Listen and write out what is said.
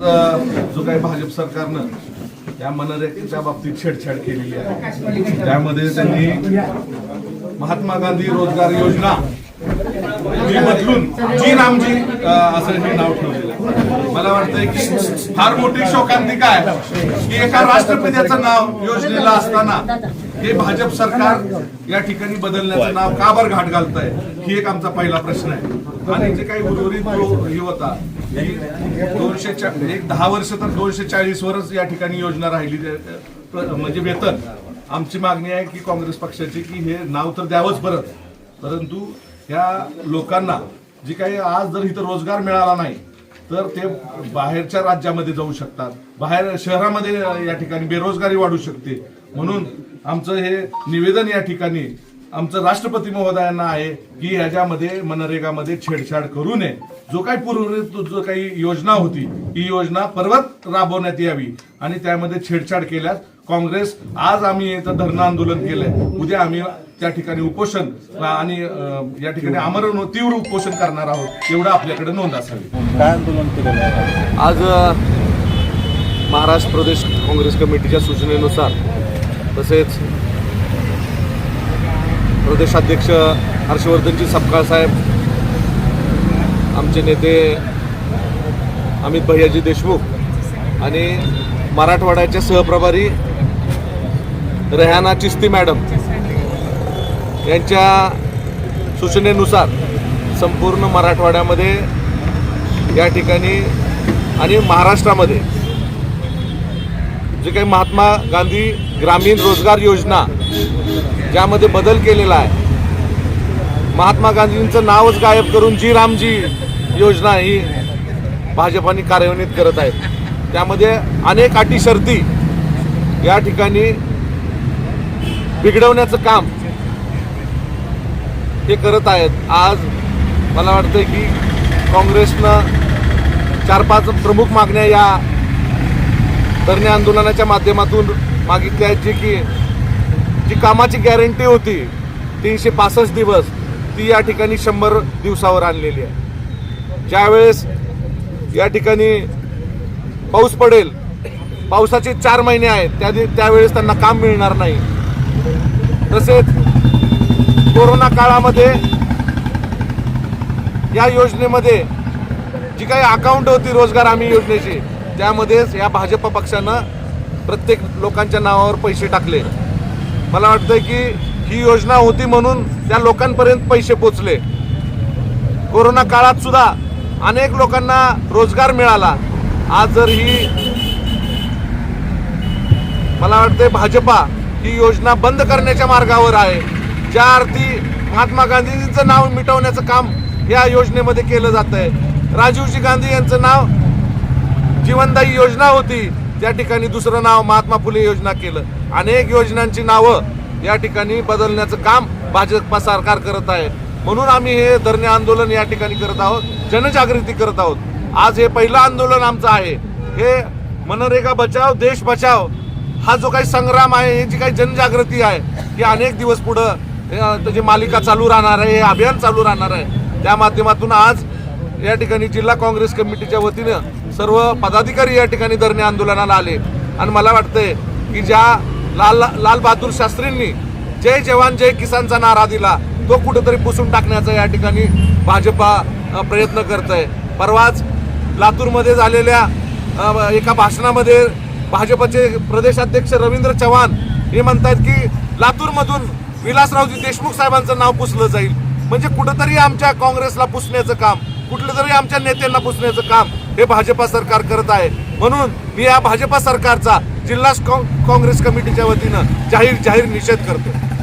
जो काही भाजप सरकारनं या मनरेगाच्या बाबतीत छेडछाड केलेली आहे. त्यामध्ये त्यांनी महात्मा गांधी रोजगार योजना बदलून जी रामजी असं हे नाव ठेवलेलं आहे. मला वाटतंय की फार मोठी शोकांतिका आहे की एका राष्ट्रपतीचं नाव योजनेला असताना हे भाजप सरकार या ठिकाणी बदलण्याचं नाव का बरं घाट घालतंय? ही एक आमचा पहिला प्रश्न आहे. आणि जे काही उर्वरित जो हे होता दोनशे म्हणजे एक दहा वर्ष तर दोनशे चाळीसवरच या ठिकाणी योजना राहिली प्र- म्हणजे वेतन. आमची मागणी आहे की काँग्रेस पक्षाची की हे नाव तर द्यावंच परत परंतु ह्या लोकांना जी काही आज जर इथं रोजगार मिळाला नाही तर ते बाहेरच्या राज्यामध्ये जाऊ शकतात. बाहेर शहरामध्ये या ठिकाणी बेरोजगारी वाढू शकते. म्हणून आमचं हे निवेदन या ठिकाणी आमचं राष्ट्रपती महोदयांना आहे की ह्याच्यामध्ये मनरेगामध्ये छेडछाड करू नये. जो काही पूर्व जो काही योजना होती ही योजना परत राबवण्यात यावी आणि त्यामध्ये छेडछाड केल्यास काँग्रेस आज आम्ही इथं धरणं आंदोलन केलंय. उद्या आम्ही त्या ठिकाणी उपोषण आणि या ठिकाणी आमरण तीव्र उपोषण करणार आहोत एवढं आपल्याकडे नोंद असावी. काय आंदोलन केलेलं आहे? आज महाराष्ट्र प्रदेश काँग्रेस कमिटीच्या सूचनेनुसार तसेच प्रदेशाध्यक्ष हर्षवर्धनजी सपकाळ साहेब आमचे नेते अमित भैयाजी देशमुख आणि मराठवाड्याचे सहप्रभारी रेहाना चिस्ती मॅडम यांच्या सूचनेनुसार संपूर्ण मराठवाड्यामध्ये या ठिकाणी आणि महाराष्ट्रामध्ये जे काही महात्मा गांधी ग्रामीण रोजगार योजना ज्यामध्ये बदल केलेला आहे. महात्मा गांधींचं नावच गायब करून जी रामजी योजना ही भाजपाने कार्यान्वित करत आहेत. त्यामध्ये अनेक अटी शर्ती या ठिकाणी बिघडवण्याचं काम हे करत आहेत. आज मला वाटतं की काँग्रेसनं चार पाच प्रमुख मागण्या या धरणे आंदोलनाच्या माध्यमातून मागितल्या आहेत जे की जी कामाची गॅरंटी होती तीनशे पासष्ट दिवस ती या ठिकाणी शंभर दिवसावर आणलेली आहे. ज्यावेळेस या ठिकाणी पाऊस पडेल पावसाचे चार महिने आहेत त्या त्यावेळेस त्यांना काम मिळणार नाही. तसेच कोरोना काळामध्ये या योजनेमध्ये जी काही अकाउंट होती रोजगार हमी योजनेची त्यामध्येच या भाजप पक्षानं प्रत्येक लोकांच्या नावावर पैसे टाकले. मला वाटतं की ही योजना होती म्हणून त्या लोकांपर्यंत पैसे पोचले. कोरोना काळात सुद्धा अनेक लोकांना रोजगार मिळाला. आज जर ही मला वाटते भाजपा ही योजना बंद करण्याच्या मार्गावर आहे. ज्या अर्थी महात्मा गांधीजींचं नाव मिटवण्याचं काम या योजनेमध्ये केलं जात आहे राजीवजी गांधी यांचं नाव जीवनदायी योजना होती. त्या ठिकाणी दुसरं नाव महात्मा फुले योजना केलं. अनेक योजनांची नावं या ठिकाणी बदलण्याचं काम भाजपा सरकार करत आहे. म्हणून आम्ही हे धरणे आंदोलन या ठिकाणी करत आहोत जनजागृती करत आहोत. आज हे पहिलं आंदोलन आमचं आहे. हे मनरेगा बचाव देश बचाव हा जो काही संग्राम आहे ही जी काही जनजागृती आहे ही अनेक दिवस पुढं त्याची मालिका चालू राहणार आहे हे अभियान चालू राहणार आहे. त्या माध्यमातून आज या ठिकाणी जिल्हा काँग्रेस कमिटीच्या वतीनं सर्व पदाधिकारी या ठिकाणी धरणे आंदोलनाला आले. आणि मला वाटतंय की ज्या लाल लाल बहादूर शास्त्रींनी जय जवान जय किसानचा नारा दिला. तो कुठंतरी पुसून टाकण्याचा या ठिकाणी भाजपा प्रयत्न करत आहे परवाच लातूरमध्ये झालेल्या एका भाषणामध्ये भाजपचे प्रदेशाध्यक्ष रवींद्र चव्हाण हे म्हणतात की लातूरमधून विलासरावजी देशमुख साहेबांचं नाव पुसलं जाईल. म्हणजे कुठंतरी आमच्या काँग्रेसला पुसण्याचं काम कुठलं तरी आमच्या नेत्यांना पुसण्याचं काम हे भाजपा सरकार करत आहे. म्हणून मी या भाजपा सरकारचा जिल्हा काँग्रेस कमिटीच्या वतीनं जाहीर जाहीर निषेध करतो